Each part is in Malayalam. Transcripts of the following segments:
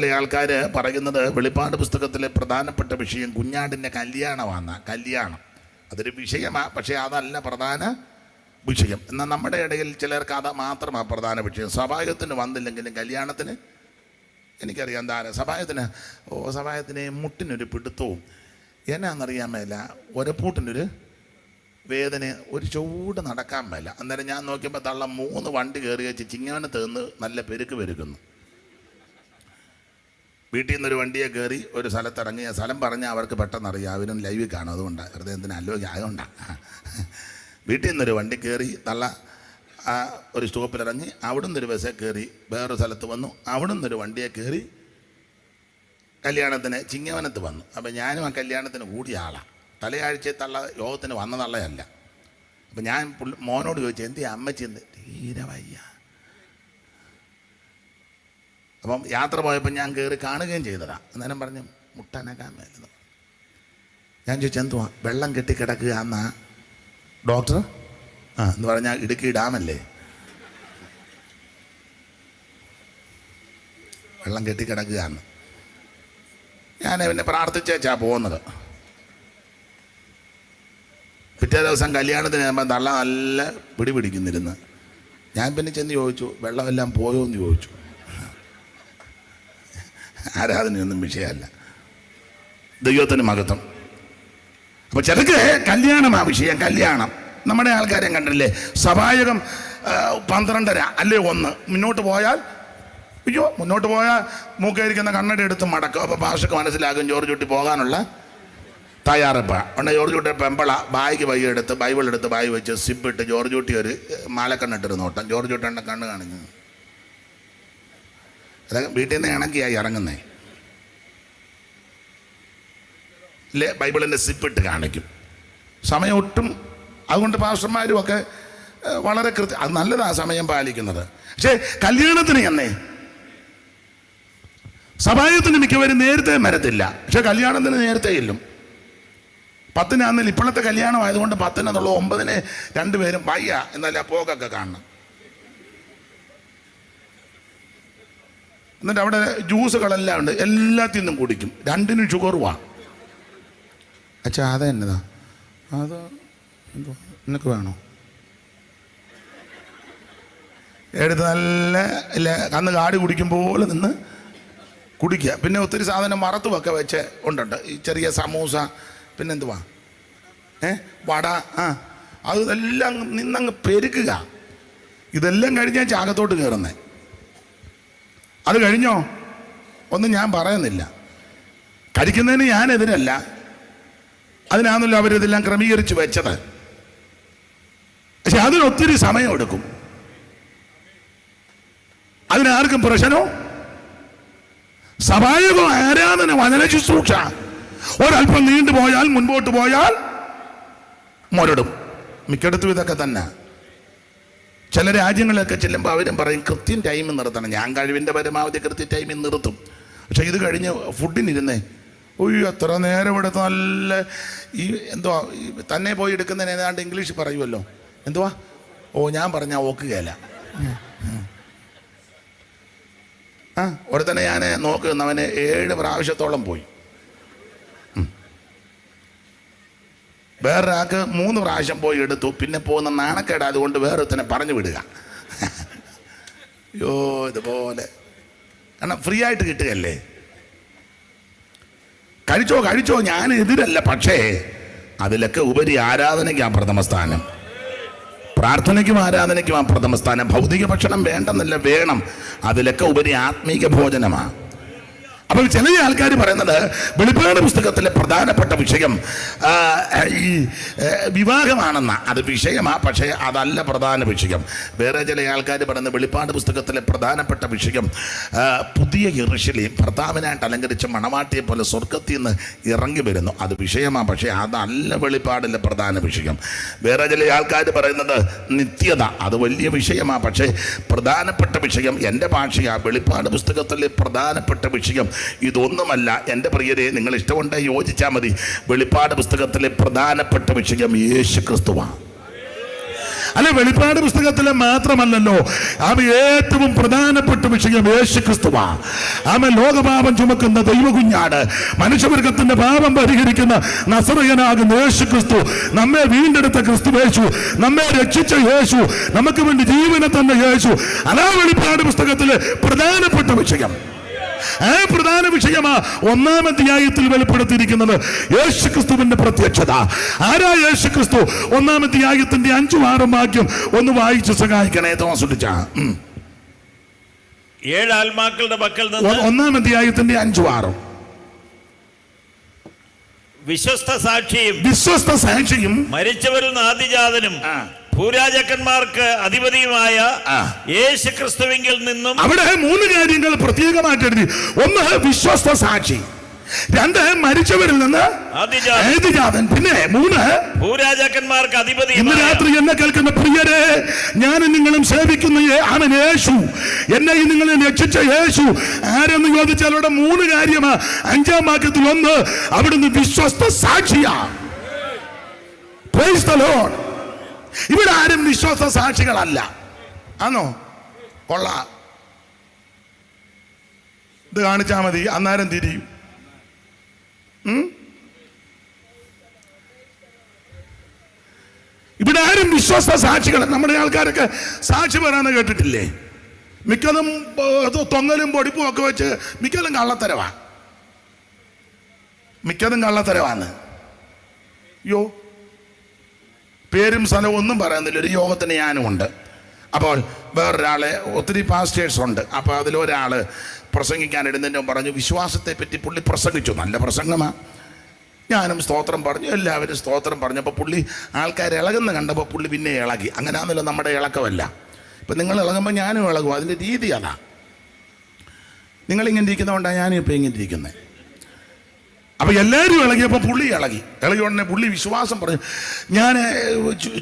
ചില ആൾക്കാർ പറയുന്നത് വെളിപ്പാട് പുസ്തകത്തിലെ പ്രധാനപ്പെട്ട വിഷയം കുഞ്ഞാടിന്റെ കല്യാണമാണ് കല്യാണം. അതൊരു വിഷയമാണ് പക്ഷേ അതല്ല പ്രധാന വിഷയം. എന്നാൽ നമ്മുടെ ഇടയിൽ ചിലർക്ക് അത് മാത്രമാണ് പ്രധാന വിഷയം. സ്വഭാവത്തിന് വന്നില്ലെങ്കിലും കല്യാണത്തിന് എനിക്കറിയാം എന്താ സഭായത്തിന് ഓ സഭായത്തിന് മുട്ടിനൊരു പിടുത്തവും എന്നാണെന്നറിയാൻ മേല ഒരപ്പൂട്ടിനൊരു വേദന ഒരു ചൂട് നടക്കാൻ മേല. അന്നേരം ഞാൻ നോക്കിയപ്പോൾ തള്ള മൂന്ന് വണ്ടി കയറി വെച്ച് ചിങ്ങവനത്ത് നിന്ന് നല്ല പെരുക്ക് പെരുക്കുന്നു. വീട്ടിൽ നിന്നൊരു വണ്ടിയെ കയറി ഒരു സ്ഥലത്തിറങ്ങി ആ സ്ഥലം പറഞ്ഞാൽ അവർക്ക് പെട്ടെന്ന് അറിയാം. അവരും ലൈവിൽ കാണും. അതുകൊണ്ട്. ഹൃദയത്തിന് അലോഗ്യം ആയതുകൊണ്ടാണ് വീട്ടിൽ നിന്നൊരു വണ്ടി കയറി നല്ല ആ ഒരു സ്റ്റോപ്പിലിറങ്ങി അവിടെ നിന്നൊരു ബസ്സിൽ കയറി വേറൊരു സ്ഥലത്ത് വന്നു. അവിടെ നിന്നൊരു വണ്ടിയെ കയറി കല്യാണത്തിന് ചിങ്ങവനത്ത് വന്നു. അപ്പോൾ ഞാനും ആ കല്യാണത്തിന് കൂടിയ ആളാണ് തലയാഴ്ച തള്ള യോഗത്തിന് വന്ന നല്ലതല്ല അപ്പം ഞാൻ മോനോട് ചോദിച്ചു എന്തി അമ്മച്ചി എന്ത് തീരെ വയ്യ. അപ്പം യാത്ര പോയപ്പോൾ ഞാൻ കയറി കാണുകയും ചെയ്തതാ. അന്നേരം പറഞ്ഞു മുട്ടനക്കാൻ മേലെന്ന് ഞാൻ ചോദിച്ചു എന്തുവാ? വെള്ളം കെട്ടി കിടക്കുക എന്നാ? ഡോക്ടർ? ആ എന്ന് പറഞ്ഞാൽ ഇടുക്കി ഡാമല്ലേ? വെള്ളം കെട്ടി എന്ന്. ഞാൻ പിന്നെ പ്രാർത്ഥിച്ചേച്ചാ പോകുന്നത് പിറ്റേ ദിവസം കല്യാണത്തിന് ഞാൻ നല്ല നല്ല പിടി പിടിക്കുന്നിരുന്ന്. ഞാൻ പിന്നെ ചെന്ന് ചോദിച്ചു വെള്ളമെല്ലാം പോയോ? എന്ന് ചോദിച്ചു. ആരാധനയൊന്നും വിഷയമല്ല. ദൈവത്തിന് മഹത്വം. അപ്പോൾ ചിലക്ക് ആ വിഷയം കല്യാണം. നമ്മുടെ ആൾക്കാരെ കണ്ടില്ലേ? സഭായകം പന്ത്രണ്ടര അല്ലേ ഒന്ന്. മുന്നോട്ട് പോയാൽ അയ്യോ മുന്നോട്ട് പോയാൽ മൂക്കായിരിക്കുന്ന കണ്ണട എടുത്ത് മടക്കും. അപ്പോൾ ഭാഷക്ക് മനസ്സിലാകും ജോർജ് കുട്ടി പോകാനുള്ള തയ്യാറെപ്പ ഉണ്ട് ജോർജ് കുട്ടി പെമ്പള ബാഗ് വൈകി എടുത്ത് ബൈബിൾ എടുത്ത് ബായ് വെച്ച് സിബിട്ട് ജോർജ് കുട്ടി ഒരു മാലക്കണ്ണിട്ടൊരു നോട്ടം ജോർജ് കുട്ടിയുടെ കണ്ണ് കാണിഞ്ഞു വീട്ടിൽ നിന്ന് ഇണക്കിയായി ഇറങ്ങുന്നേ. ഇല്ലേ ബൈബിളിന്റെ സിപ്പിട്ട് കാണിക്കും. സമയം ഒട്ടും അതുകൊണ്ട് പാസ്റ്റർമാരും ഒക്കെ വളരെ കൃത്യ അത് നല്ലതാണ് സമയം പാലിക്കുന്നത്. പക്ഷേ കല്യാണത്തിന് എന്നേ സഭായത്തിന് മിക്കവരും നേരത്തെ മരത്തില്ല പക്ഷെ കല്യാണത്തിന് നേരത്തെ ഇല്ലും പത്തിനാന്നിൽ ഇപ്പോഴത്തെ കല്യാണം ആയതുകൊണ്ട് പത്തിനെന്നുള്ള ഒമ്പതിന് രണ്ടുപേരും വയ്യ എന്നല്ല പോക്കൊക്കെ കാണണം. എന്നിട്ട് അവിടെ ജ്യൂസുകളെല്ലാം ഉണ്ട്. എല്ലാത്തിൽ നിന്നും കുടിക്കും. രണ്ടിനും വാ. അച്ഛാ അത് എന്നതാ? അത് എന്തോ? നിനക്ക് വേണോ? എടുത്ത് നല്ല ഇല്ല കന്ന് കാടി കുടിക്കും പോലെ നിന്ന് കുടിക്കുക. പിന്നെ ഒത്തിരി സാധനം മറത്തുമൊക്കെ വെച്ച് ഉണ്ടുണ്ട്. ഈ ചെറിയ സമൂസ പിന്നെ എന്തുവാ? ഏ വട ആ. അത് എല്ലാം നിന്നങ്ങ് പെരുക്കുക. ഇതെല്ലാം കഴിഞ്ഞാൽ ചാകത്തോട്ട് കയറുന്നേ. അത് കഴിഞ്ഞോ? ഒന്നും ഞാൻ പറയുന്നില്ല. കഴിക്കുന്നതിന് ഞാൻ എതിരല്ല. അതിനാണല്ലോ അവരിതെല്ലാം ക്രമീകരിച്ച് വെച്ചത്. പക്ഷെ അതിനൊത്തിരി സമയമെടുക്കും അതിനാർക്കും പ്രശ്നമോ? സഭായകോ ആരാധന വചന ശുശ്രൂഷ. ഒരല്പം നീണ്ടു പോയാൽ മുൻപോട്ട് പോയാൽ മുരടും. മിക്കടത്തും ഇതൊക്കെ തന്നെ. ചില രാജ്യങ്ങളിലൊക്കെ ചെല്ലുമ്പോൾ അവരും പറയും കൃത്യം ടൈമിൽ നിർത്തണം. ഞാൻ കഴിവിന്റെ പരമാവധി കൃത്യ ടൈമിൽ നിർത്തും. പക്ഷേ ഇത് കഴിഞ്ഞ് ഫുഡിനിരുന്നേ ഒയ്യോ എത്ര നേരം എടുത്ത് നല്ല ഈ എന്തുവാ തന്നെ പോയി എടുക്കുന്നതിന് ഏതാണ്ട് ഇംഗ്ലീഷ് പറയുമല്ലോ എന്തുവാ? ഓ ഞാൻ പറഞ്ഞാൽ ഓക്കുകയല്ല ആ തന്നെ ഞാൻ നോക്കുന്നവന് ഏഴ് പ്രാവശ്യത്തോളം പോയി. വേറൊരാൾക്ക് മൂന്ന് പ്രാവശ്യം പോയി എടുത്തു പിന്നെ പോകുന്ന നാണക്കേട് അതുകൊണ്ട് വേറൊരുത്തനെ പറഞ്ഞു വിടുക. യോ ഇതുപോലെ. കാരണം ഫ്രീ ആയിട്ട് കിട്ടുകയല്ലേ? കഴിച്ചോ കഴിച്ചോ ഞാൻ എതിരല്ല പക്ഷേ അതിലൊക്കെ ഉപരി ആരാധനയ്ക്ക് ആ പ്രഥമ സ്ഥാനം. പ്രാർത്ഥനയ്ക്കും ആരാധനയ്ക്കും ആ പ്രഥമ സ്ഥാനം. ഭൗതിക ഭക്ഷണം വേണ്ടെന്നല്ല വേണം. അതിലൊക്കെ ഉപരി ആത്മീക ഭോജനമാണ്. അപ്പോൾ ചില ആൾക്കാർ പറയുന്നത് വെളിപ്പാട് പുസ്തകത്തിലെ പ്രധാനപ്പെട്ട വിഷയം ഈ വിവാഹമാണെന്ന. അത് വിഷയമാ പക്ഷേ അതല്ല പ്രധാന വിഷയം. വേറെ ചില ആൾക്കാർ പറയുന്നത് വെളിപ്പാട് പുസ്തകത്തിലെ പ്രധാനപ്പെട്ട വിഷയം പുതിയ ഇറിശിലെയും ഭർത്താവിനായിട്ട് അലങ്കരിച്ച മണവാട്ടിയെ പോലെ സ്വർഗത്തിൽ നിന്ന് ഇറങ്ങി വരുന്നു. അത് വിഷയമാണ് പക്ഷേ അതല്ല വെളിപ്പാടിലെ പ്രധാന വിഷയം. വേറെ ചില ആൾക്കാർ പറയുന്നത് നിത്യത അത് വലിയ വിഷയമാണ് പക്ഷേ പ്രധാനപ്പെട്ട വിഷയം എന്റെ ഭാഷയാണ് വെളിപ്പാട് പുസ്തകത്തിലെ പ്രധാനപ്പെട്ട വിഷയം ഇതൊന്നുമല്ല. എന്റെ പ്രിയരെ നിങ്ങൾ ഇഷ്ടമുണ്ട് യോജിച്ചാൽ മതി. വെളിപ്പാട് പുസ്തകത്തിലെ പ്രധാനപ്പെട്ട വിഷയം യേശു ക്രിസ്തുവാണ് അല്ലെ വെളിപ്പാട് പുസ്തകത്തിലെ മാത്രമല്ലല്ലോ. ആമ ഏറ്റവും പ്രധാനപ്പെട്ട വിഷയം യേശു ക്രിസ്തുവാ ആമ ലോകപാപം ചുമക്കുന്ന ദൈവകുഞ്ഞാട് മനുഷ്യവർഗത്തിന്റെ പാപം പരിഹരിക്കുന്ന നസറയനാകുന്ന യേശു ക്രിസ്തു നമ്മെ വീണ്ടെടുത്ത ക്രിസ്തു യേശു. നമ്മെ രക്ഷിച്ച യേശു. നമുക്ക് വേണ്ടി ജീവനെ തന്നെ യേശു. അതാ വെളിപ്പാട് പുസ്തകത്തിലെ പ്രധാനപ്പെട്ട വിഷയം. ആ പ്രധാന വിഷയമാ ഒന്നാം അധ്യായത്തിൽ വെളിപ്പെടുത്തിയിരിക്കുന്നത് യേശു ക്രിസ്തുവിന്റെ പ്രത്യക്ഷത. ആരാ യേശു ക്രിസ്തു ഒന്നാം അധ്യായത്തിന്റെ അഞ്ചും ആറും വാക്യം ഒന്ന് വായിച്ച് സഹായിക്കണേ തോമസ് ഏഴ് ആത്മാക്കളുടെ പക്കൽ നിന്ന് ഒന്നാം അധ്യായത്തിന്റെ അഞ്ചും ആറും. വിശ്വസ്ത സാക്ഷിയും വിശ്വസ്ത സാക്ഷിയും മരിച്ചവരിൽ നിന്ന് ആദിജാതനും. ഭൂരാജാക്കന്മാർക്ക് അധിപതിയുമായ. യേശു ക്രിസ്തുവിങ്കിൽ നിന്നും അവിടെ മൂന്ന് കാര്യങ്ങൾ പ്രത്യേകമായിട്ട് എഴുതി ഒന്ന് വിശ്വസ്ത സാക്ഷി. രണ്ട് മരിച്ചവരിൽ നിന്ന് ആദിജാതൻ പിന്നെ മൂന്ന് ഭൂരാജാക്കന്മാർക്ക് അധിപതി ഇന്ന് രാത്രി എന്നെ കേൾക്കുന്ന പ്രിയരെ ഞാൻ നിങ്ങളും സേവിക്കുന്ന അവൻ യേശു. എന്നെ നിങ്ങളെ രക്ഷിച്ച യേശു. ആരെന്ന് ചോദിച്ചാൽ അവിടെ മൂന്ന് കാര്യമാ. അഞ്ചാം വാക്യത്തിൽ ഒന്ന് അവിടുന്ന് വിശ്വസ്ത സാക്ഷിയാ. Praise the Lord. ഇവിടെ ആരും വിശ്വാസ സാക്ഷികളല്ല. ആണോ കൊള്ള. ഇത് കാണിച്ചാൽ മതി. അന്നേരം തിരിയും. ഇവിടെ ആരും വിശ്വാസ സാക്ഷികൾ നമ്മുടെ ആൾക്കാരൊക്കെ സാക്ഷി പറയാന്ന് കേട്ടിട്ടില്ലേ? മിക്കതും തൊങ്ങലും പൊടിപ്പും ഒക്കെ വെച്ച് മിക്കതും കള്ളത്തരവാ. മിക്കതും കള്ളത്തരവാന്ന്. യോ പേരും സ്ഥലവും ഒന്നും പറയുന്നില്ല. ഒരു യോഗത്തിന് ഞാനും ഉണ്ട്. അപ്പോൾ വേറൊരാളെ ഒത്തിരി പാസ്റ്റേഴ്സ് ഉണ്ട്. അപ്പോൾ അതിലൊരാൾ പ്രസംഗിക്കാൻ ഇടുന്നതിന്റെ പറഞ്ഞു വിശ്വാസത്തെ പറ്റി പുള്ളി പ്രസംഗിച്ചു. നല്ല പ്രസംഗമാണ് ഞാനും സ്തോത്രം പറഞ്ഞു. എല്ലാവരും സ്തോത്രം പറഞ്ഞപ്പോൾ പുള്ളി ആൾക്കാർ ഇളകുന്ന കണ്ടപ്പോൾ പുള്ളി പിന്നെ ഇളകി. അങ്ങനെയാണല്ലോ നമ്മുടെ ഇളക്കമല്ല. ഇപ്പം നിങ്ങൾ ഇളകുമ്പോൾ ഞാനും ഇളകും. അതിന്റെ രീതി അതാ. നിങ്ങളിങ്ങനെ ഇരിക്കുന്നതുകൊണ്ടാണ് ഞാനും ഇപ്പോൾ ഇങ്ങനെ ഇരിക്കുന്നത്. അപ്പം എല്ലാവരും ഇളകിയപ്പോൾ പുള്ളി ഇളകി. ഇളകിയ ഉടനെ പുള്ളി വിശ്വാസം പറഞ്ഞു. ഞാൻ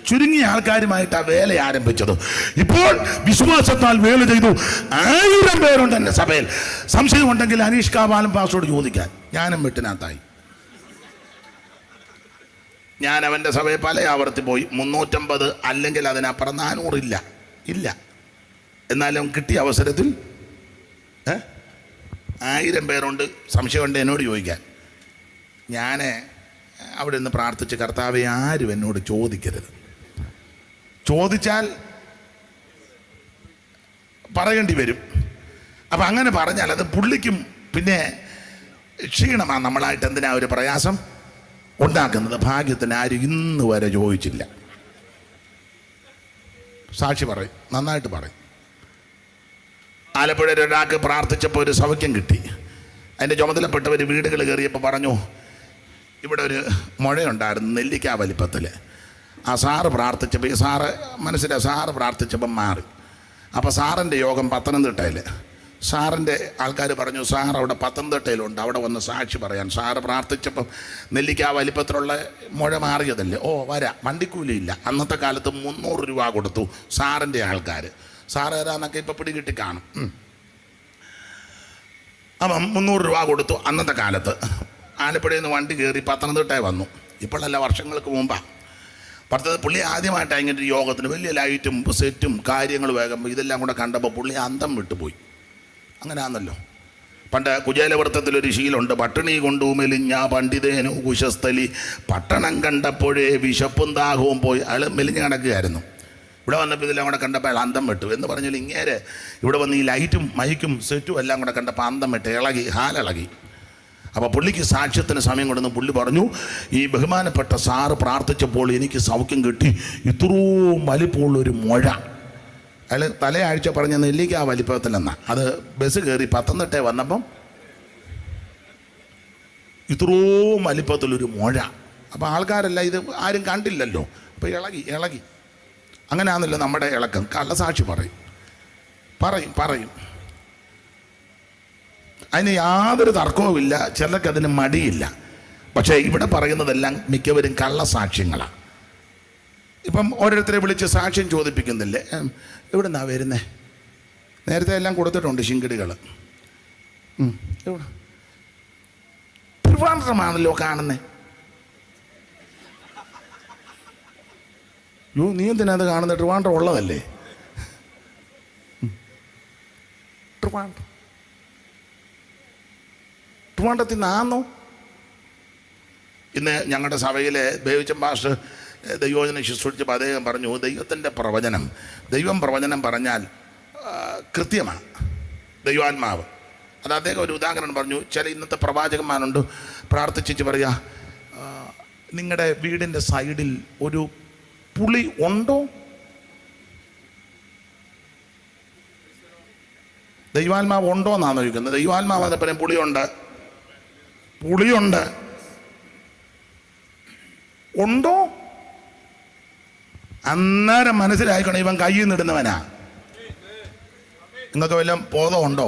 ചുരുങ്ങിയ ആൾക്കാരുമായിട്ടാണ് വേല ആരംഭിച്ചത്. ഇപ്പോൾ വിശ്വാസത്താൽ വേല ചെയ്തു ആയിരം പേരുണ്ട് എന്റെ സഭയിൽ. സംശയമുണ്ടെങ്കിൽ അനീഷ് കാവാലം പാസോട് ചോദിക്കാൻ. ഞാനും വെട്ടിനകത്തായി. ഞാൻ അവന്റെ സഭയെ പല ആവർത്തി പോയി. മുന്നൂറ്റമ്പത് അല്ലെങ്കിൽ അതിനപ്പുറം നാനൂറില്ല ഇല്ല. എന്നാലും കിട്ടിയ അവസരത്തിൽ? ആയിരം പേരുണ്ട്. സംശയമുണ്ട് എന്നോട് ചോദിക്കാൻ. ഞാൻ അവിടെ നിന്ന് പ്രാർത്ഥിച്ച് കർത്താവെ ആരും എന്നോട് ചോദിക്കരുത്. ചോദിച്ചാൽ പറയേണ്ടി വരും. അപ്പം അങ്ങനെ പറഞ്ഞാൽ അത് പുള്ളിക്കും പിന്നെ ക്ഷീണമാണ് നമ്മളായിട്ട് എന്തിനാ ഒരു പ്രയാസം? ഉണ്ടാക്കുന്നത് ഭാഗ്യത്തിന് ആരും ഇന്ന് വരെ ചോദിച്ചില്ല. സാക്ഷി പറയും നന്നായിട്ട് പറയും. ആലപ്പുഴയിൽ ഒരാൾക്ക് പ്രാർത്ഥിച്ചപ്പോൾ ഒരു സൗഖ്യം കിട്ടി. അതിന്റെ ചുമതലപ്പെട്ടവർ വീടുകൾ കയറിയപ്പോൾ പറഞ്ഞു ഇവിടെ ഒരു മുഴയുണ്ടായിരുന്നു നെല്ലിക്കാ വലിപ്പത്തിൽ ആ സാറ് പ്രാർത്ഥിച്ചപ്പോൾ ഈ സാറ് മനസ്സിലെ സാറ് പ്രാർത്ഥിച്ചപ്പം മാറി. അപ്പോൾ സാറിന്റെ യോഗം പത്തനംതിട്ടയിൽ സാറിന്റെ ആൾക്കാർ പറഞ്ഞു സാർ അവിടെ പത്തനംതിട്ടയിലുണ്ട്. അവിടെ വന്ന് സാക്ഷി പറയാൻ. സാറ് പ്രാർത്ഥിച്ചപ്പം നെല്ലിക്കാ വലിപ്പത്തിലുള്ള മുഴ മാറിയതല്ലേ? ഓ വരാം. വണ്ടിക്കൂലിയില്ല. അന്നത്തെ കാലത്ത് മുന്നൂറ് രൂപ കൊടുത്തു സാറിന്റെ ആൾക്കാർ സാറ് ഏതാന്നൊക്കെ ഇപ്പോൾ പിടികിട്ടി കാണും. അപ്പം മുന്നൂറ് രൂപ കൊടുത്തു അന്നത്തെ കാലത്ത്. ആലപ്പുഴയിൽ നിന്ന് വണ്ടി കയറി പത്തനംതിട്ടേ വന്നു. ഇപ്പോഴല്ല വർഷങ്ങൾക്ക് മുമ്പാണ് പത്തത് പുള്ളി ആദ്യമായിട്ടാണ് ഇങ്ങനെ ഒരു യോഗത്തിന് വലിയ ലൈറ്റും സെറ്റും കാര്യങ്ങൾ വേഗം ഇതെല്ലാം കൂടെ കണ്ടപ്പോൾ പുള്ളി അന്തം വിട്ടുപോയി. അങ്ങനെ ആണല്ലോ പണ്ട് കുചേലവൃത്തത്തിലൊരു ശീലമുണ്ട്. പട്ടിണി കൊണ്ടു മെലിഞ്ഞ പണ്ഡിതേനു കുശസ്ഥലി പട്ടണം കണ്ടപ്പോഴേ വിശപ്പും ദാഹവും പോയി. അയാൾ മെലിഞ്ഞ് കിടക്കുകയായിരുന്നു. ഇവിടെ വന്നപ്പോൾ ഇതെല്ലാം കൂടെ കണ്ടപ്പോൾ അയാൾ അന്തം വിട്ടു. എന്ന് പറഞ്ഞാൽ ഇങ്ങേരെ ഇവിടെ വന്ന് ഈ ലൈറ്റും മൈക്കും സെറ്റും എല്ലാം കൂടെ കണ്ടപ്പോൾ അന്തം വിട്ട് ഇളകി ഹാലിളകി. അപ്പോൾ പുള്ളിക്ക് സാക്ഷ്യത്തിന് സമയം കൊണ്ടെന്ന് പുള്ളി പറഞ്ഞു ഈ ബഹുമാനപ്പെട്ട സാറ് പ്രാർത്ഥിച്ചപ്പോൾ എനിക്ക് സൗഖ്യം കിട്ടി. ഇത്രയും വലിപ്പമുള്ളൊരു മുഴ. അയാൾ തലയാഴ്ച പറഞ്ഞ നെല്ലിക്ക് ആ വലിപ്പത്തിലെന്നാ. അത് ബസ് കയറി പത്തനംതിട്ട വന്നപ്പം ഇത്രയും വലിപ്പത്തിലൊരു മുഴ. അപ്പോൾ ആൾക്കാരല്ല ഇത് ആരും കണ്ടില്ലല്ലോ. അപ്പോൾ ഇളകി ഇളകി. അങ്ങനെയാണല്ലോ നമ്മുടെ ഇളക്കം. കള്ളസാക്ഷി പറയും. പറയും പറയും. അതിന് യാതൊരു തർക്കവുമില്ല ചിലർക്ക് അതിന് മടിയില്ല. പക്ഷേ ഇവിടെ പറയുന്നതെല്ലാം മിക്കവരും കള്ളസാക്ഷ്യങ്ങളാണ് ഇപ്പം ഓരോരുത്തരെ വിളിച്ച് സാക്ഷ്യം ചോദിപ്പിക്കുന്നില്ലേ? എവിടെ നിന്നാണ് വരുന്നേ? നേരത്തെ എല്ലാം കൊടുത്തിട്ടുണ്ട് ശിങ്കിടികൾ ട്രിവാൻഡ്രമാണല്ലോ കാണുന്നേ. യോ നീ എന്തിനാ അത് കാണുന്നത് ട്രിവാൻഡ്രം ഉള്ളതല്ലേ. ട്രിവാൻഡ്രം. ട്രിവാൻഡ്രത്തിൽ നിന്നാന്നോ? ഇന്ന് ഞങ്ങളുടെ സഭയിലെ ദേവിച്ചൻ മാസ്റ്റർ ദൈവോജനം ശുശ്രൂഷിച്ചപ്പോൾ അദ്ദേഹം പറഞ്ഞു ദൈവത്തിന്റെ പ്രവചനം ദൈവം പ്രവചനം പറഞ്ഞാൽ കൃത്യമാണ്. ദൈവാത്മാവ്. അത് അദ്ദേഹം ഒരു ഉദാഹരണം പറഞ്ഞു ചില ഇന്നത്തെ പ്രവാചകന്മാരുണ്ട് പ്രാർത്ഥിച്ചിട്ട് പറയുക നിങ്ങളുടെ വീടിന്റെ സൈഡിൽ ഒരു പുളി ഉണ്ടോ? ദൈവാത്മാവ് ഉണ്ടോ എന്നാണ് ചോദിക്കുന്നത്. ദൈവാത്മാവ് പറയും പുളിയുണ്ട്. പുളിയുണ്ട്. ഉണ്ടോ? അന്നേരം മനസ്സിലായിക്കണം ഇവൻ കയ്യിൽ നിന്നിടുന്നവനാ നിങ്ങൾക്ക് വല്ല ഉണ്ടോ?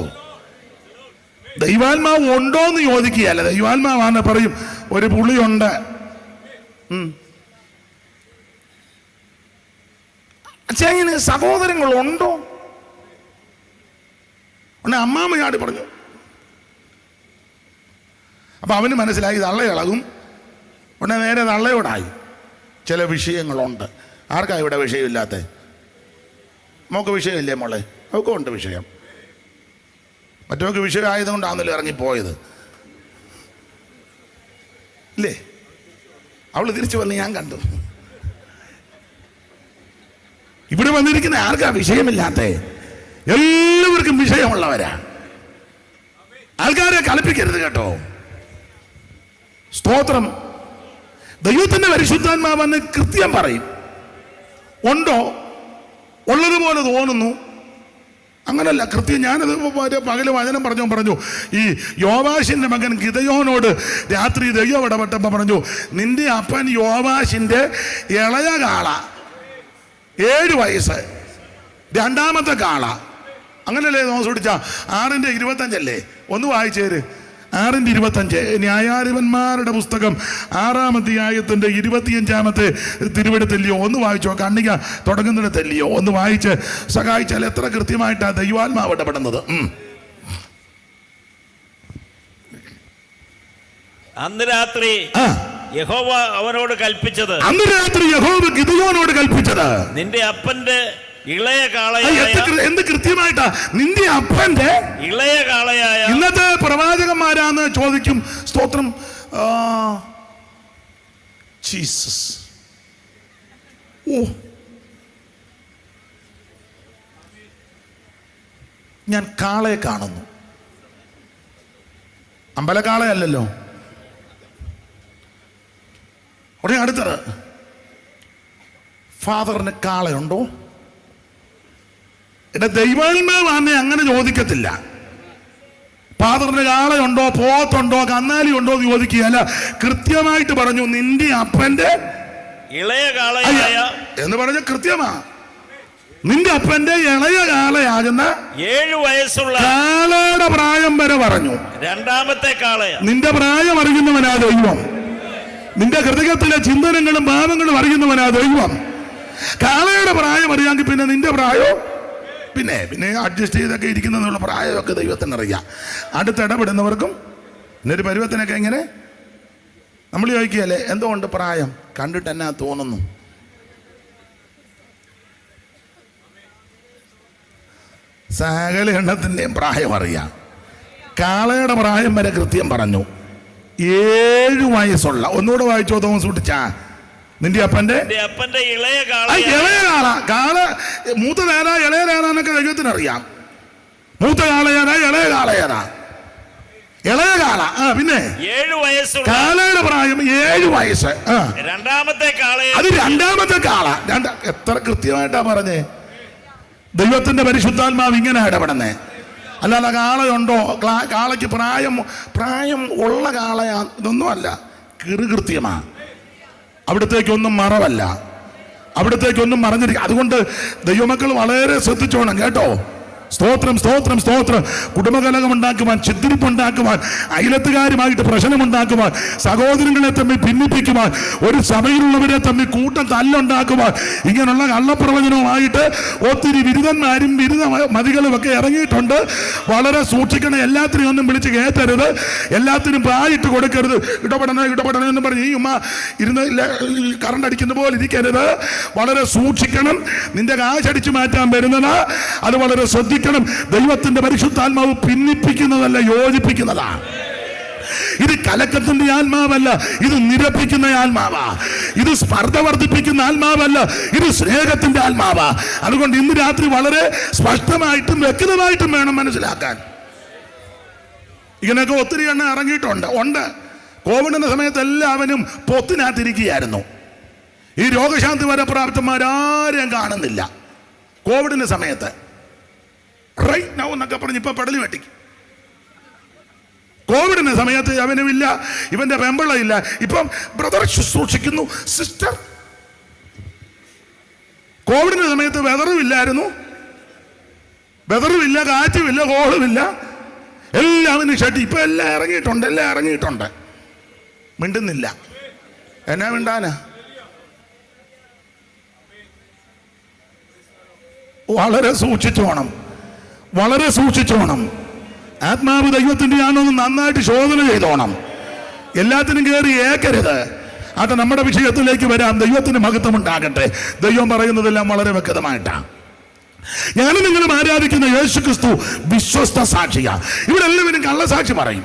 ദൈവാത്മാവ് ഉണ്ടോ എന്ന് ചോദിക്കുകയല്ല. ദൈവാത്മാവാണ് പറയും ഒരു പുളിയുണ്ട്. അച്ഛന് സഹോദരങ്ങൾ ഉണ്ടോ? സഹോദരങ്ങളുണ്ടോ ഉടനെ അമ്മാമ്മ ചാടി പറഞ്ഞു അപ്പൊ അവന് മനസ്സിലായി തള്ള ഇളകും ഉടനെ നേരെ തള്ളയോടായി ചില വിഷയങ്ങളുണ്ട്. ആർക്കാ ഇവിടെ വിഷയമില്ലാത്ത? മോക്ക് വിഷയമില്ലേ മോളെ? അവൾക്കും ഉണ്ട് വിഷയം. മറ്റവർക്ക് വിഷയമായതുകൊണ്ടാണല്ലോ ഇറങ്ങിപ്പോയത്. ഇല്ലേ? അവൾ തിരിച്ചു വന്ന് ഞാൻ കണ്ടു. ഇവിടെ വന്നിരിക്കുന്ന ആർക്കാ വിഷയമില്ലാത്ത? എല്ലാവർക്കും വിഷയമുള്ളവരാ. ആൾക്കാരെ കളിപ്പിക്കരുത് കേട്ടോ. സ്തോത്രം. ദൈവത്തിന്റെ പരിശുദ്ധാത്മാവെന്ന് കൃത്യം പറയും. ഉണ്ടോ? ഉള്ളതുപോലെ തോന്നുന്നു. അങ്ങനല്ല കൃത്യം ഞാനത് പകൽ വചനം പറഞ്ഞു പറഞ്ഞു. ഈ യോവാശിന്റെ മകൻ ഗിതയോനോട് രാത്രി ദൈവം ഇടപെട്ടപ്പോൾ പറഞ്ഞു നിന്റെ അപ്പൻ യോവാശിന്റെ ഇളയ കാള ഏഴ് വയസ്സ്. രണ്ടാമത്തെ കാള. അങ്ങനല്ലേ തോമസ് പിടിച്ച? ആറിന്റെ ഇരുപത്തഞ്ചല്ലേ? ഒന്ന് വായിച്ചേര്. ആറിന്റെ ഇരുപത്തഞ്ച്. ന്യായാധിപന്മാരുടെ പുസ്തകം ആറാം അധ്യായത്തിന്റെ ഇരുപത്തിയഞ്ചാമത്തെ തിരുവിടത്തല്ലിയോ ഒന്ന് വായിച്ചോ കണ്ണിക തുടങ്ങുന്നിടത്തല്ലയോ ഒന്ന് വായിച്ച് സഹായിച്ചാൽ എത്ര കൃത്യമായിട്ടാണ് ദൈവാത്മാവ് ഇടപെടുന്നത്. അന്ന് രാത്രി യഹോവ അവനോട് കൽപ്പിച്ചത് അന്ന് രാത്രി യഹോവ ഗിദയോനോട് കൽപ്പിച്ചത്. നിന്റെ അപ്പന്റെ ഇളയ കാളയായ എന്ത് കൃത്യമായിട്ടാ? നിന്റെ അപ്പന്റെ ഇളയ കാളയായ ഇന്നത്തെ പ്രവാചകന്മാരാന്ന് ചോദിക്കും സ്തോത്രം. ജീസസ്. ഓ. ഞാൻ കാളയെ കാണുന്നു. അമ്പലക്കാളയല്ലല്ലോ. ഉടനെ അടുത്തത്. ഫാദറിന് കാളയുണ്ടോ? എന്റെ ദൈവാത്മാവാന്നെ അങ്ങനെ ചോദിക്കത്തില്ല. ഫാദറിന് കാളയുണ്ടോ പോത്തുണ്ടോ കന്നാലി ഉണ്ടോ എന്ന് ചോദിക്കുകയല്ല കൃത്യമായിട്ട് പറഞ്ഞു നിന്റെ അപ്പന്റെ ഇളയ കാളയായ എന്ന് പറഞ്ഞ കൃത്യമാ. നിന്റെ അപ്പന്റെ ഇളയ കാളയാകുന്ന ഏഴു വയസ്സുള്ള കാളയുടെ പ്രായം വരെ പറഞ്ഞു. രണ്ടാമത്തെ കാളയ. നിന്റെ പ്രായം അറിയുന്നവനാ ദൈവം. നിന്റെ ഹൃദയത്തിലെ ചിന്തനങ്ങളും ഭാവങ്ങളും അറിയുന്നവനാ ദൈവം. കാളയുടെ പ്രായം അറിയാമെങ്കിൽ പിന്നെ നിന്റെ പ്രായോ പിന്നെ പിന്നെ അഡ്ജസ്റ്റ് ചെയ്തൊക്കെ ഇരിക്കുന്നതിനുള്ള പ്രായമൊക്കെ ദൈവത്തിന് അറിയാം. അടുത്ത് ഇടപെടുന്നവർക്കും പിന്നെ ഒരു പരുവത്തിനൊക്കെ എങ്ങനെ നമ്മൾ ചോദിക്കുകയല്ലേ എന്തുകൊണ്ട് പ്രായം? കണ്ടിട്ട് എന്നാ തോന്നുന്നു? സകല എണ്ണത്തിന്റെയും പ്രായം അറിയാം. കാളയുടെ പ്രായം വരെ കൃത്യം പറഞ്ഞു. ഏഴു വയസ്സുള്ള ഒന്നുകൂടെ വായിച്ചോ തോമസ് കുട്ടിച്ചാ. നിന്റെ അപ്പന്റെ അപ്പന്റെ ഇളയ ആ, ഇളയ കാള. കാള മൂത്തതേതാ കാല ഇളയ കാലാന്നൊക്കെ ദൈവത്തിന് അറിയാം മൂത്ത കാളയാനാ ഇളയ കാളയാനാ ഇളയ കാള. ആ പിന്നെ? ഏഴു വയസ്സ് കാളയുടെ പ്രായം ഏഴു വയസ്സ്. രണ്ടാമത്തെ കാള അത് രണ്ടാമത്തെ കാള. രണ്ട എത്ര കൃത്യമായിട്ടാ പറഞ്ഞേ? ദൈവത്തിന്റെ പരിശുദ്ധാത്മാവ് ഇങ്ങനെ ഇടപെടുന്നേ. അല്ലാതെ കാളയുണ്ടോ കാളയ്ക്ക് പ്രായം പ്രായം ഉള്ള കാളയാ ഇതൊന്നും അല്ല. കൃത്യമാ അവിടത്തേക്കൊന്നും മറവല്ല. അവിടത്തേക്കൊന്നും മറഞ്ഞിരിക്കുക അതുകൊണ്ട് ദൈവമക്കൾ വളരെ ശ്രദ്ധിച്ചോണം കേട്ടോ? സ്തോത്രം സ്തോത്രം സ്തോത്രം. കുടുംബകലകം ഉണ്ടാക്കുവാൻ ചിത്തിരിപ്പുണ്ടാക്കുവാൻ അയലത്തുകാരുമായിട്ട് പ്രശ്നമുണ്ടാക്കുവാൻ സഹോദരങ്ങളെ തമ്മിൽ ഭിന്നിപ്പിക്കുവാൻ ഒരു സഭയിലുള്ളവരെ തമ്മിൽ കൂട്ടം തല്ലുണ്ടാക്കുവാൻ ഇങ്ങനെയുള്ള കള്ളപ്രവചനവുമായിട്ട് ഒത്തിരി ബിരുദന്മാരും ബിരുദ മതികളും ഒക്കെ ഇറങ്ങിയിട്ടുണ്ട്. വളരെ സൂക്ഷിക്കണം എല്ലാത്തിനും ഒന്നും വിളിച്ച് കയറ്റരുത്. എല്ലാത്തിനും പ്രായിട്ട് കൊടുക്കരുത്. ഇടപെടണം ഇടപെടണം എന്ന് പറഞ്ഞ് ഈ ഉമ്മ ഇരുന്ന് കറണ്ട് അടിക്കുന്ന പോലെ ഇരിക്കരുത്. വളരെ സൂക്ഷിക്കണം. നിന്റെ കാശടിച്ചു മാറ്റാൻ വരുന്നത്. അത് വളരെ ശ്രദ്ധിക്കണം. ദൈവത്തിന്റെ പരിശുദ്ധാത്മാവ് ഭിന്നിപ്പിക്കുന്നതല്ല യോജിപ്പിക്കുന്നതാണ് ഇത് കലക്കത്തിന്റെ ആത്മാവല്ല ഇത് നിരപ്പിക്കുന്ന ആത്മാവാ. ഇത് സ്പർദ്ധ വർദ്ധിപ്പിക്കുന്ന ആത്മാവല്ല ഇത് സ്നേഹത്തിന്റെ ആത്മാവാ. അതുകൊണ്ട് ഇന്ന് രാത്രി വളരെ സ്പഷ്ടമായിട്ടും വ്യക്തമായിട്ടും വേണം മനസ്സിലാക്കാൻ. ഇങ്ങനെയൊക്കെ ഒത്തിരി എണ്ണം ഇറങ്ങിയിട്ടുണ്ട്. ഉണ്ട്. കോവിഡ് എന്ന സമയത്ത് എല്ലാവരും പൊത്തിനകത്തിരിക്കുകയായിരുന്നു. ഈ രോഗശാന്തി വരെ പ്രാപ്തന്മാരാരും കാണുന്നില്ല. കോവിഡിന്റെ സമയത്ത്. റൈറ്റ് നൗ എന്നൊക്കെ പറഞ്ഞ് ഇപ്പൊ പടലി വെട്ടി. കോവിഡിന്റെ സമയത്ത് അവനുമില്ല ഇവന്റെ പെമ്പിളയില്ല ഇപ്പം ബ്രദർ ശുശ്രൂഷിക്കുന്നു സിസ്റ്റർ കോവിഡിന്റെ സമയത്ത് വെതറും ഇല്ലായിരുന്നു. വെതറുമില്ല കാറ്റുമില്ല കോളുമില്ല എല്ലാവരും ഷട്ടി. ഇപ്പൊ എല്ലാം ഇറങ്ങിയിട്ടുണ്ട് എല്ലാം ഇറങ്ങിയിട്ടുണ്ട്. മിണ്ടുന്നില്ല. എന്നാ മിണ്ടാനാ? വളരെ സൂക്ഷിച്ചോണം വളരെ സൂക്ഷിച്ചോണം ആത്മാവ് ദൈവത്തിന്റെ ആണോ എന്ന് നന്നായിട്ട് ശോധന ചെയ്തോണം. എല്ലാത്തിനും കയറി ഏക്കരുത്. അത് നമ്മുടെ വിഷയത്തിലേക്ക് വരാം. ദൈവത്തിന് മഹത്വം ഉണ്ടാകട്ടെ ദൈവം പറയുന്നതെല്ലാം വളരെ വ്യക്തമായിട്ടാണ് ഞാൻ നിങ്ങളും ആരാധിക്കുന്ന യേശു ക്രിസ്തു വിശ്വസ്ത സാക്ഷിയാ. ഇവിടെ എല്ലാവരും കള്ളസാക്ഷി പറയും.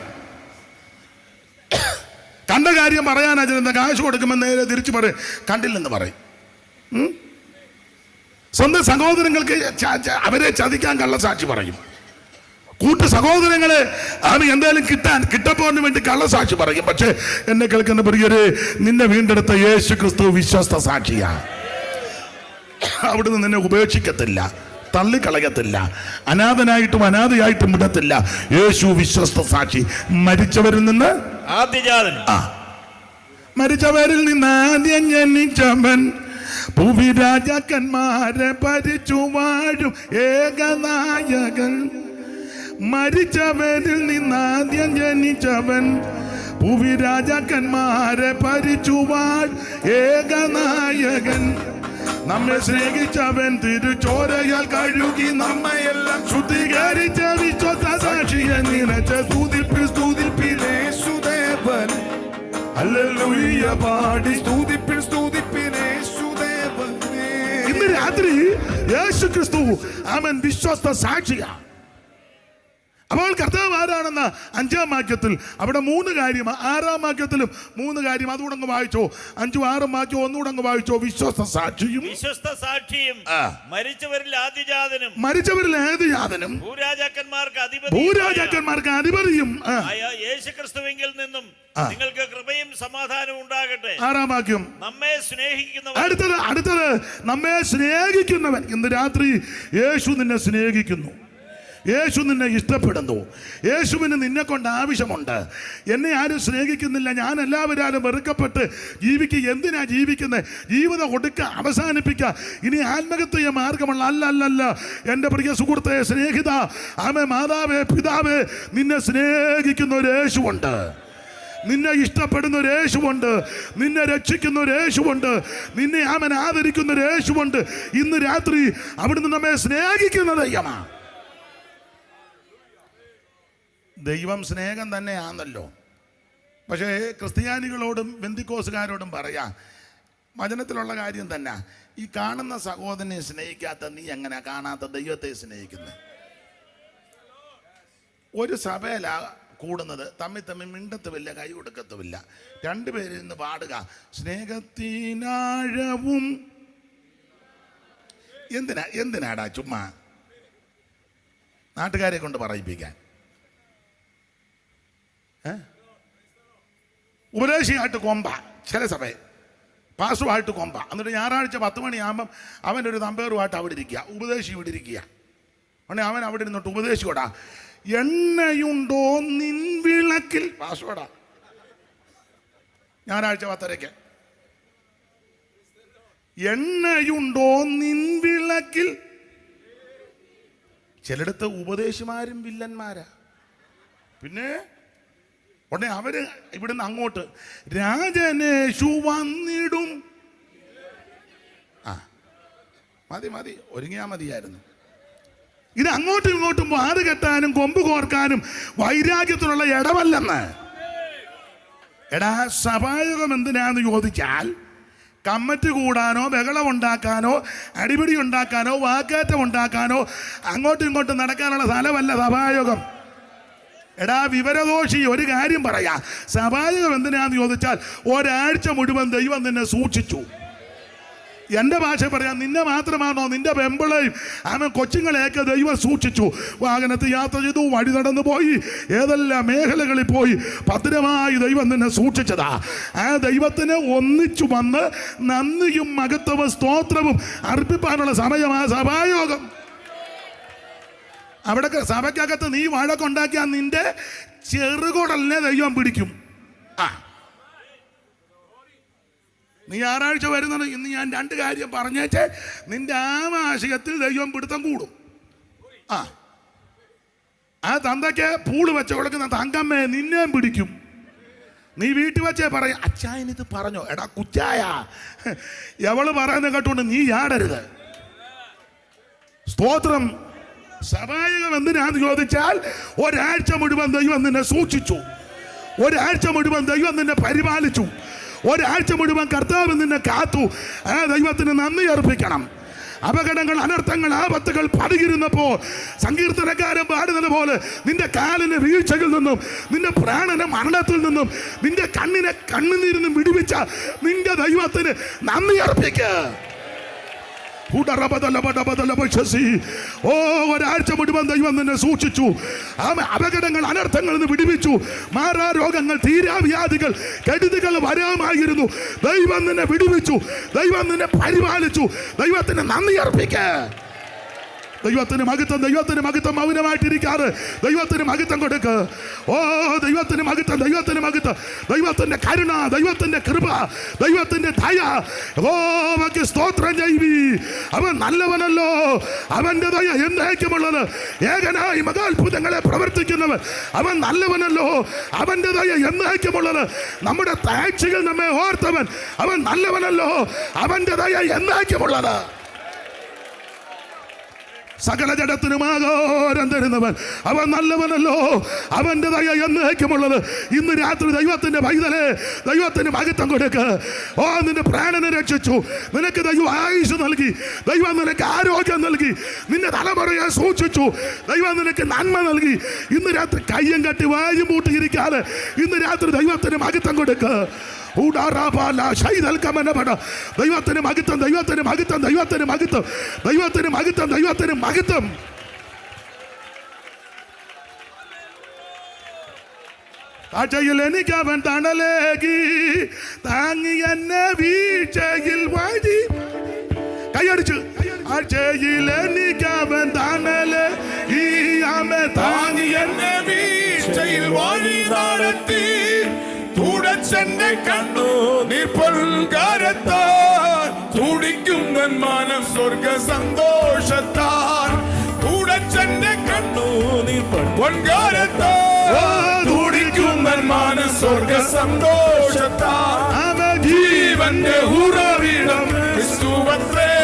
കണ്ട കാര്യം പറയാനാ ചെന്ന കാശ് കൊടുക്കുമ്പോൾ നേരെ തിരിച്ചു പറയും. കണ്ടില്ലെന്ന് പറയും? സ്വന്തം സഹോദരങ്ങൾക്ക് അവരെ ചതിക്കാൻ കള്ളസാക്ഷി പറയും. കൂട്ടു സഹോദരങ്ങളെ അവന് എന്തായാലും കിട്ടാൻ കിട്ടപ്പോന് വേണ്ടി കള്ളസാക്ഷി പറയും. പക്ഷേ എന്നെ കേൾക്കുന്ന പ്രിയരെ നിന്നെ വീണ്ടെടുത്ത യേശു ക്രിസ്തു വിശ്വസ്ത സാക്ഷിയാണ് അവിടുന്ന് നിന്നെ ഉപേക്ഷിക്കത്തില്ല തള്ളിക്കളയത്തില്ല അനാഥനായിട്ടും അനാഥയായിട്ടും വിടത്തില്ല. യേശു വിശ്വസ്ത സാക്ഷി. മരിച്ചവരിൽ നിന്ന്? ആദ്യജാതൻ. ആ. മരിച്ചവരിൽ നിന്ന് ആദ്യം ജനിച്ചവൻ ഭൂവി രാജാക്കന്മാരെ ഭരിച്ചു വാഴും ഏകനായകൻ. മരിച്ചവരിൽ നിന്നാദ്യം ജനിച്ചവൻ ഭൂവി രാജാക്കന്മാരെ ഭരിച്ചു വാഴും ഏകനായകൻ. നമ്മെ സ്നേഹിച്ചവൻ തിരുച്ചോരയാൽ കഴുകി നമ്മയെല്ലാം ശുദ്ധീകരിച്ച വിശ്വസ സാക്ഷിയെ നിലച്ച സ്തുതിപ്പിൽ സ്തുതിപ്പിലേശുദേവൻ ഹല്ലേലൂയ പാടി സ്തുതിപ്പിൻ രാത്രി യേശു ക്രിസ്തു അവൻ വിശ്വസ്ത സാക്ഷിയ അപ്പോൾ കർത്താവ് ആരാണെന്ന അഞ്ചാം വാക്യത്തിൽ അവിടെ മൂന്ന് കാര്യം ആറാം വാക്യത്തിലും മൂന്ന് കാര്യം അതുകൂടെ അങ്ങ് വായിച്ചോ അഞ്ചും ആറും വാക്യം ഒന്നുകൂടെ അങ്ങ് വായിച്ചോ വിശ്വസ്ത സാക്ഷിയും വിശ്വസ്ത സാക്ഷിയും. മരിച്ചവരിൽ ആദ്യജാതനും മരിച്ചവരിൽ ആദിജാതനും ഭൂരാജാക്കന്മാർക്ക് അധിപതി ഭൂരാജാക്കന്മാർക്ക് അധിപതിയും ആയ നിന്നും. നിങ്ങൾക്ക് കൃപയും സമാധാനവും ഉണ്ടാകട്ടെ. ആറാം വാക്യം നമ്മെ സ്നേഹിക്കുന്നവൻ. അടുത്തത് അടുത്തത്. നമ്മെ സ്നേഹിക്കുന്നവൻ. ഇന്ന് രാത്രി യേശു നിന്നെ സ്നേഹിക്കുന്നു. യേശു നിന്നെ ഇഷ്ടപ്പെടുന്നു. യേശുവിന് നിന്നെ കൊണ്ട് ആവശ്യമുണ്ട്. എന്നെ ആരും സ്നേഹിക്കുന്നില്ല. ഞാൻ എല്ലാവരും വെറുക്കപ്പെട്ട് ജീവിക്കുക. എന്തിനാ ജീവിക്കുന്നത് ജീവിതം ഒടുക്കുക അവസാനിപ്പിക്കുക ഇനി ആത്മഹത്യ മാർഗമുള്ള അല്ല അല്ല അല്ല എന്റെ പ്രിയ സുഹൃത്തെ സ്നേഹിത ആമേ മാതാവേ പിതാവേ നിന്നെ സ്നേഹിക്കുന്ന ഒരു യേശുവുണ്ട്. നിന്നെ ഇഷ്ടപ്പെടുന്ന ഒരു യേശുവുണ്ട്. നിന്നെ രക്ഷിക്കുന്ന ഒരു യേശുവുണ്ട്. നിന്നെ അവൻ ആദരിക്കുന്ന ഒരു യേശുവുണ്ട്. ഇന്ന് രാത്രി അവിടുന്ന് നമ്മെ സ്നേഹിക്കുന്ന ദൈവമാ. ദൈവം സ്നേഹം തന്നെയാണല്ലോ. പക്ഷേ ക്രിസ്ത്യാനികളോടും ബന്ധിക്കോസുകാരോടും പറയാം വചനത്തിലുള്ള കാര്യം തന്നെ ഈ കാണുന്ന സഹോദരനെ സ്നേഹിക്കാത്ത നീ എങ്ങനെ കാണാത്ത ദൈവത്തെ സ്നേഹിക്കുന്നത് ഒരു സഭയിലാ കൂടുന്നത്. തമ്മിൽ തമ്മിൽ മിണ്ടത്തുമില്ല കൈ കൊടുക്കത്തുമില്ല. രണ്ടുപേരിൽ നിന്ന് പാടുക. സ്നേഹത്തിനാഴവും. എന്തിനാ എന്തിനാടാ ചുമ്മാ? നാട്ടുകാരെ കൊണ്ട് പറയിപ്പിക്കാൻ? ഉപദേശിയായിട്ട് കൊമ്പ ചില സഭയിൽ പാസുമായിട്ട് കൊമ്പ. എന്നിട്ട് ഞായറാഴ്ച പത്ത് മണിയാകുമ്പം ഒരു തമ്പേറുമായിട്ട് അവിടെ ഇരിക്കുക. ഉപദേശി ഇവിടെ ഇരിക്കുക. ഉടനെ അവൻ അവിടെ ഇരുന്നിട്ട് ഉപദേശിയോടാ എണ്ണയുണ്ടോ നിൻ വിളക്കിൽ? പാസ്വേഡാ. ഞായറാഴ്ച പത്തരയ്ക്ക്. എണ്ണയുണ്ടോ നിൻ വിളക്കിൽ? ചിലയിടത്ത് ഉപദേശിമാരും വില്ലന്മാരാ. പിന്നെ ഉടനെ അവർ ഇവിടുന്ന് അങ്ങോട്ട് രാജനേഷു വന്നിടും. ആ മതി മതി ഒരുങ്ങിയാ മതിയായിരുന്നു. ഇത് അങ്ങോട്ടും ഇങ്ങോട്ടും വാറ് കെട്ടാനും കൊമ്പ് കോർക്കാനും വൈരാഗ്യത്തിനുള്ള ഇടമല്ലെന്ന്. എടാ സഭായോഗം എന്തിനാന്ന് ചോദിച്ചാൽ കമ്മറ്റ് കൂടാനോ ബഹളം ഉണ്ടാക്കാനോ അടിപിടി ഉണ്ടാക്കാനോ വാക്കേറ്റം ഉണ്ടാക്കാനോ അങ്ങോട്ടും ഇങ്ങോട്ടും നടക്കാനുള്ള സ്ഥലമല്ല സഭായോഗം. എടാ വിവരദോഷി ഒരു കാര്യം പറയാ. സഭായോഗം എന്തിനാന്ന് ചോദിച്ചാൽ ഒരാഴ്ച മുഴുവൻ ദൈവം നിന്നെ സൂക്ഷിച്ചു. എന്റെ ഭാഷ പറയാം നിന്നെ മാത്രമാണോ? നിന്റെ വെമ്പിളയും അവൻ കൊച്ചുങ്ങളെയൊക്കെ ദൈവം സൂക്ഷിച്ചു. വാഹനത്തിൽ യാത്ര ചെയ്തു വഴി നടന്നു പോയി. ഏതെല്ലാം മേഖലകളിൽ പോയി ഭദ്രമായി ദൈവം നിന്നെ സൂക്ഷിച്ചതാ. ആ ദൈവത്തിന് ഒന്നിച്ചു വന്ന് നന്ദിയും മകത്വവും സ്തോത്രവും അർപ്പിപ്പാനുള്ള സമയമാ സഭായോഗം. അവിടെ സഭയ്ക്കകത്ത് നീ വഴക്കുണ്ടാക്കിയാൽ നിന്റെ ചെറുകുടലിനെ ദൈവം പിടിക്കും. ആ. നീ ഞായറാഴ്ച വരുന്നത് ഇന്ന് ഞാൻ രണ്ട് കാര്യം പറഞ്ഞേച്ച്. നിന്റെ ആമാശയത്തിൽ ദൈവം പിടുത്തം കൂടും. ആ. ആ തന്തയ്ക്ക് പൂൾ വെച്ച് കൊടുക്കുന്ന തങ്കമ്മേ നിന്നെയും പിടിക്കും. നീ വീട്ടിൽ വെച്ചേ പറയും. അച്ചായൻ ഇത് പറഞ്ഞോ. എടാ കുച്ചായ എവൾ പറയുന്നത് കേട്ടോണ്ട് നീ യാടരുത് സ്തോത്രം. സഹായകം എന്തിനാന്ന് ചോദിച്ചാൽ ഒരാഴ്ച മുഴുവൻ ദൈവം നിന്നെ സൂക്ഷിച്ചു. ഒരാഴ്ച മുഴുവൻ ദൈവം നിന്നെ പരിപാലിച്ചു. ഒരാഴ്ച മുഴുവൻ കർത്താവ് നിന്നെ കാത്തു ആ ദൈവത്തിന് നന്ദി അർപ്പിക്കണം അപകടങ്ങൾ അനർത്ഥങ്ങൾ ആപത്തുകൾ പതിയിരുന്നപ്പോൾ സങ്കീർത്തനക്കാരൻ പാടുന്നത് പോലെ നിന്റെ കാലിന് വീഴ്ചയിൽ നിന്നും നിന്റെ പ്രാണന മരണത്തിൽ നിന്നും നിന്റെ കണ്ണിനെ കണ്ണുനീരിൽ നിന്നും വിടുവിച്ച നിന്റെ ദൈവത്തിന് നന്ദി അർപ്പിക്കുക. ഓ ഒരാഴ്ച മുഴുവൻ ദൈവം നിന്നെ സൂക്ഷിച്ചു. അപകടങ്ങൾ അനർത്ഥങ്ങളിൽ നിന്ന് വിടുവിച്ചു. മാറാ രോഗങ്ങൾ തീരാവ്യാധികൾ കെടുതികൾ വരാമായിരുന്നു. ദൈവം നിന്നെ വിടുവിച്ചു. ദൈവം നിന്നെ പരിപാലിച്ചു. ദൈവത്തിന് നന്ദി അർപ്പിക്ക. ദൈവത്തിന് മഹത്വം ദൈവത്തിന് മഹത്വം മൗനമായിട്ടിരിക്കാറ്. ദൈവത്തിന് മഹത്വം കൊടുക്ക്. ഓ ദൈവത്തിന് മഹത്വം ദൈവത്തിന് മഹത്വം. ദൈവത്തിന്റെ കരുണ ദൈവത്തിന്റെ കൃപ ദൈവത്തിന്റെ ദയ. ഓ സ്തോത്രം ചെയ്വി. അവൻ നല്ലവനല്ലോ. അവന്റെ ദയ എന്നേക്കുമുള്ളത്. ഏകനായി മകാത്ഭുതങ്ങളെ പ്രവർത്തിക്കുന്നവൻ അവൻ നല്ലവനല്ലോ. അവന്റെ ദയ എന്നേക്കുമുള്ളത്. നമ്മുടെ താഴ്ചകൾ നമ്മെ ഓർത്തവൻ അവൻ നല്ലവനല്ലോ. അവന്റെ ദയ എന്നേക്കുമുള്ളത്. സകല ജഡത്തിനും ആഘോരം തരുന്നവൻ. അവൻ നല്ലവനല്ലോ. അവന്റെ ദയ എന്നേക്കുമുള്ളത്. ഇന്ന് രാത്രി ദൈവത്തിന്റെ പൈതലെ ദൈവത്തിന് മഹത്വം കൊടുക്ക്. ഓ നിന്റെ പ്രാണനെ രക്ഷിച്ചു. നിനക്ക് ദൈവം ആയുഷ് നൽകി. ദൈവം നിനക്ക് ആരോഗ്യം നൽകി. നിന്റെ തലമുറയെ സൂക്ഷിച്ചു. ദൈവം നിനക്ക് നന്മ നൽകി. ഇന്ന് രാത്രി കയ്യും കട്ടി വായും പൂട്ടിയിരിക്കാതെ ഇന്ന് രാത്രി ദൈവത്തിന് മഹത്വം കൊടുക്ക്. ഊടാറാപാല ശൈതൽക്കമനപട. ദൈവത്തിന് മഹത്വം ദൈവത്തിന് മഹത്വം ദൈവത്തിന് മഹത്വം. ദൈവത്തിന് മഹത്വം ദൈവത്തിന് മഹത്വം. അജയിൽ എനിക്ക് അവൻ തണലേകി താങ്ങി എന്നെ വീഴ്ചയിൽ വഴി. കൈയടിച്ചു. അജയിൽ എനിക്ക് അവൻ തണൽ ഈ അമ്മ താങ്ങി എന്നെ വീഴ്ചയിൽ വഴി നടത്തി. തുടച്ചെന്റെ കണ്ണു നിപ്പൊൽകാരത്താൽ തുടിക്കുന്ന മാനം സ്വർഗ സന്തോഷത്താൽ തുടച്ചെന്റെ കണ്ണു പൊൻകാരത്താൽ തുടിക്കുന്ന മാനം സ്വർഗ സന്തോഷത്താൽ അവൻ ജീവന്റെ ഉറവിടം ക്രിസ്തുവത്രേ